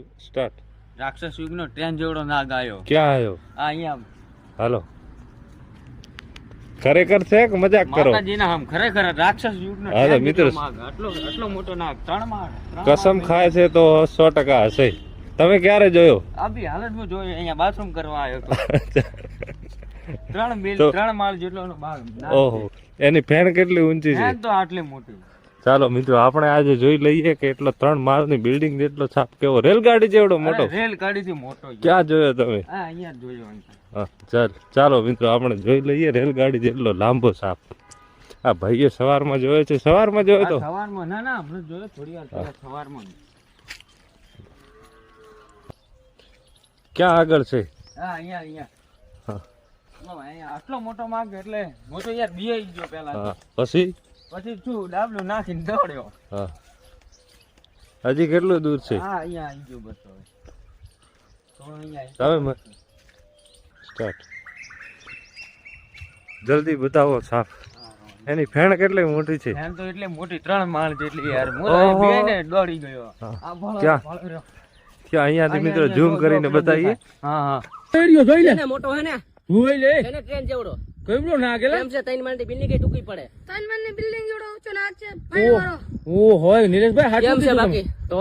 Start રાક્ષસ યુગનો train જેવડો નાગ આવ્યો ક્યાં આવ્યો આ અહીંયા. હાલો. ખરેખર છે કે મજાક કરો? માતાજીના હમ ખરેખર રાક્ષસ યુગનો હા, ટ્રેન મિત્રો- આટલો આટલો મોટો નાગ. ત્રણ માળ. કસમ ખાય છે તો સો ટકા હશે. તમે ક્યારે જોયો? અભી હાલ જ હાલતમાં જોયો. અહીંયા બાથરૂમ કરવા આવ્યો હતો. ત્રણ મિલ ત્રણ માળ જેટલો નાગ ઓહો. એની ફેણ કેટલી ઊંચી છે? તો આટલી મોટી. ચાલો મિત્રો આપણે આજે જોઈ લઈએ કે એટલો ત્રણ માળની બિલ્ડિંગ જેટલો છાપ કેવો. રેલગાડી જેવડો મોટો? રેલગાડી થી મોટો ક્યાં જોયો તમે? હા અહીંયા જોયો ચાલ ચાલો મિત્રો આપણે જોઈ લઈએ રેલગાડી જેટલો લાંબો સાપ આ ભાઈએ સવારમાં જોયો છે? સવારમાં જોયો તો? સવારમાં. ના ના હમણાં જોયો થોડી વાર પહેલા સવારમાં ક્યાં આગળ છે? હા અહીંયા અહીંયા. હા. આટલો મોટો માર્ગ એટલે મોટો યાર બિયાઈ ગયો પેલા પછી? પછી શું ડાબલું નાખીને દોડ્યો. હા. હજી કેટલું દૂર છે? હા અહીંયા આવી ગયો બસ હવે. તો અહીંયા તમે મ- સ્ટાર્ટ. જલ્દી બતાવો સાપ એની ફેણ કેટલી મોટી છે? ફેણ તો એટલી મોટી ત્રણ માળ જેટલી યાર. મોરા બેને દોડી ગયો. આ ભાળો, ક્યાં? અહીંયાથી મિત્રો ઝૂમ કરીને બતાવીએ. હા હા. લે. મોટો હે ને? જોઈ લે. એને ટ્રેન જેવડો. કેવડો નાગ એમ છે ત્રણ માળની બિલ્ડિંગ એ ટૂંકી પડે. તાનમાનની બિલ્ડિંગ જોડો ઊંચો નાક છે વાળો. ઓ હોય નિલેશભાઈ કેમ છે બાકી. તો?